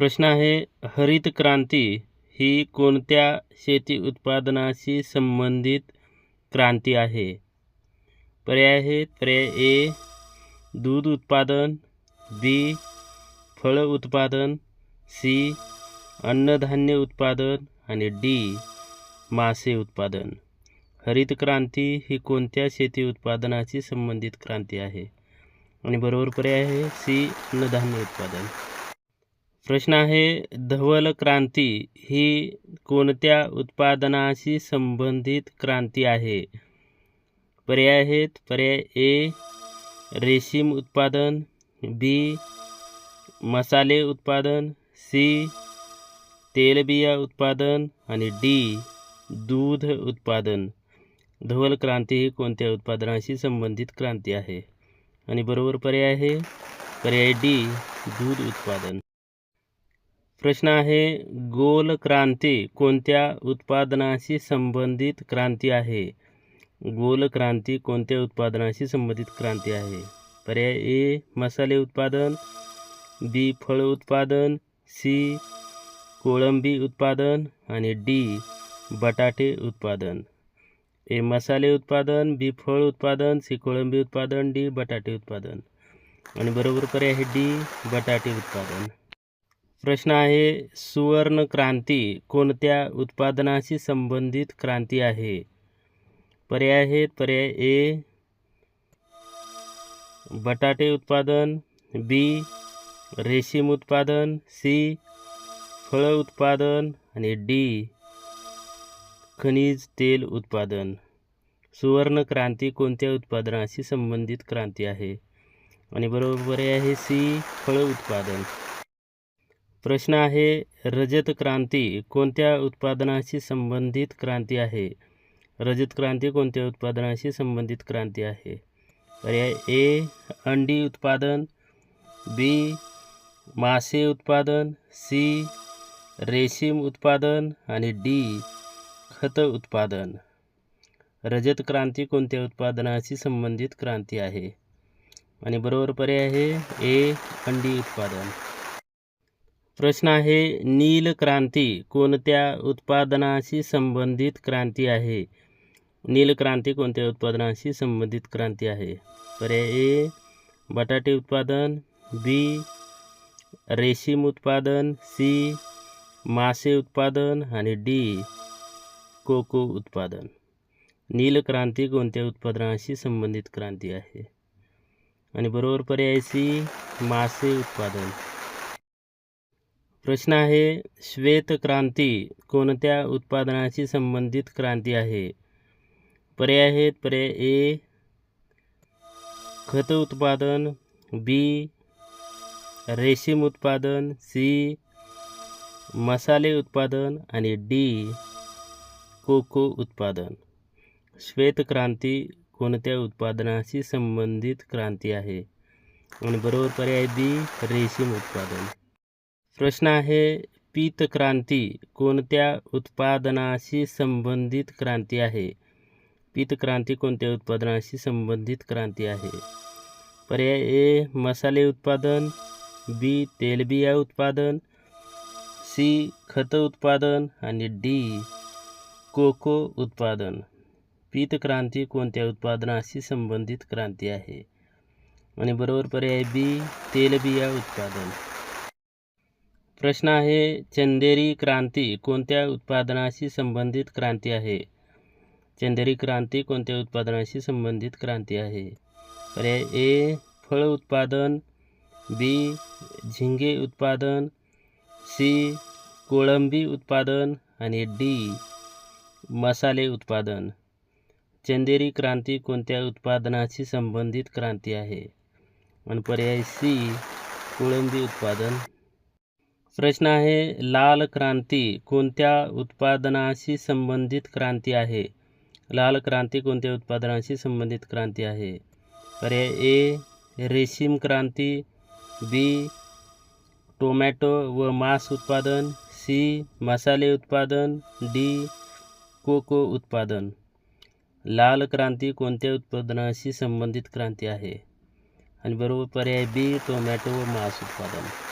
प्रश्न आहे हरित क्रांती ही कोणत्या शेती उत्पादनाशी संबंधित क्रांती आहे? पर्याय आहेत पर्याय ए दूध उत्पादन बी फळ उत्पादन सी अन्नधान्य उत्पादन आणि डी मासे उत्पादन. हरित क्रांती ही कोणत्या शेती उत्पादनाशी संबंधित क्रांती आहे? आणि बरोबर पर्याय आहे सी अन्नधान्य उत्पादन. प्रश्न आहे धवल क्रांती ही कोणत्या उत्पादनाशी संबंधित क्रांती आहे? पर्याय आहेत पर्याय ए रेशीम उत्पादन बी मसाले उत्पादन सी तेलबिया उत्पादन आणि डी दूध उत्पादन. धवल क्रांती ही कोणत्या उत्पादनाशी संबंधित क्रांती आहे? आणि बरोबर पर्याय आहे पर्याय डी दूध उत्पादन. प्रश्न आहे गोल क्रांती कोणत्या उत्पादनाशी संबंधित क्रांती आहे? गोल क्रांती कोणत्या उत्पादनाशी संबंधित क्रांती आहे? पर्याय ए मसाले उत्पादन बी फळ उत्पादन सी कोळंबी उत्पादन आणि डी बटाटे उत्पादन. ए मसाले उत्पादन बी फळ उत्पादन सी कोळंबी उत्पादन डी बटाटे उत्पादन. आणि बरोबर पर्याय आहे डी बटाटे उत्पादन. प्रश्न आहे सुवर्ण क्रांती कोणत्या उत्पादनाशी संबंधित क्रांती आहे? पर्याय आहेत पर्याय ए बटाटे उत्पादन बी रेशीम उत्पादन सी फळ उत्पादन आणि डी खनिज तेल उत्पादन. सुवर्ण क्रांती कोणत्या उत्पादनाशी संबंधित क्रांती आहे? आणि बरोबर आहे सी फळ उत्पादन. प्रश्न आहे रजत क्रांती कोणत्या उत्पादनाशी संबंधित क्रांती आहे? रजत क्रांती कोणत्या उत्पादनाशी संबंधित क्रांती आहे? पर्याय ए अंडी उत्पादन बी मासे उत्पादन सी रेशीम उत्पादन आणि डी खत उत्पादन. रजत क्रांती कोणत्या उत्पादनाशी संबंधित क्रांती आहे? आणि बरोबर पर्याय आहे ए अंडी उत्पादन. प्रश्न आहे नील क्रांती कोणत्या उत्पादनाशी संबंधित क्रांती आहे? नील क्रांती कोणत्या उत्पादनाशी संबंधित क्रांती आहे? पर्याय ए बटाटे उत्पादन बी रेशीम उत्पादन सी मासे उत्पादन आणि डी कोको उत्पादन. नील क्रांती कोणत्या उत्पादनाशी संबंधित क्रांती आहे? आणि बरोबर पर्याय सी मासे उत्पादन. प्रश्न आहे श्वेत क्रांती कोणत्या उत्पादनाशी संबंधित क्रांती आहे? पर्याय आहेत पर्याय ए खत उत्पादन बी रेशीम उत्पादन सी मसाले उत्पादन आणि डी कोको उत्पादन. श्वेत क्रांती कोणत्या उत्पादनाशी संबंधित क्रांती आहे? आणि बरोबर पर्याय बी रेशीम उत्पादन. प्रश्न आहे, पीत क्रांती कोणत्या उत्पादनाशी संबंधित क्रांती आहे? पीत क्रांती कोणत्या उत्पादनाशी संबंधित क्रांती आहे? पर्याय ए, मसाले उत्पादन, बी तेलबिया उत्पादन, सी, खत उत्पादन डी, कोको उत्पादन. पीत क्रांती कोणत्या उत्पादनाशी संबंधित क्रांती आहे? आणि बरोबर पर्याय बी तेलबिया उत्पादन. प्रश्न आहे, चंदेरी क्रांती कोणत्या उत्पादनाशी संबंधित क्रांती आहे? चंदेरी क्रांती कोणत्या उत्पादनाशी संबंधित क्रांती आहे? पर्याय ए, फळ उत्पादन, बी, झिंगे उत्पादन, सी, कोळंबी उत्पादन डी, मसाले उत्पादन. चंदेरी क्रांती कोणत्या उत्पादनाशी संबंधित क्रांती आहे? आणि पर्याय सी, कोळंबी उत्पादन. प्रश्न आहे लाल क्रांती कोणत्या उत्पादनाशी संबंधित क्रांती आहे? लाल क्रांती कोणत्या उत्पादनाशी संबंधित क्रांती आहे? पर्याय ए रेशीम क्रांती बी टोमॅटो व मांस उत्पादन सी मसाले उत्पादन डी कोको उत्पादन. लाल क्रांती कोणत्या उत्पादनाशी संबंधित क्रांती आहे? आणि बरोबर पर्याय बी टोमॅटो व मांस उत्पादन.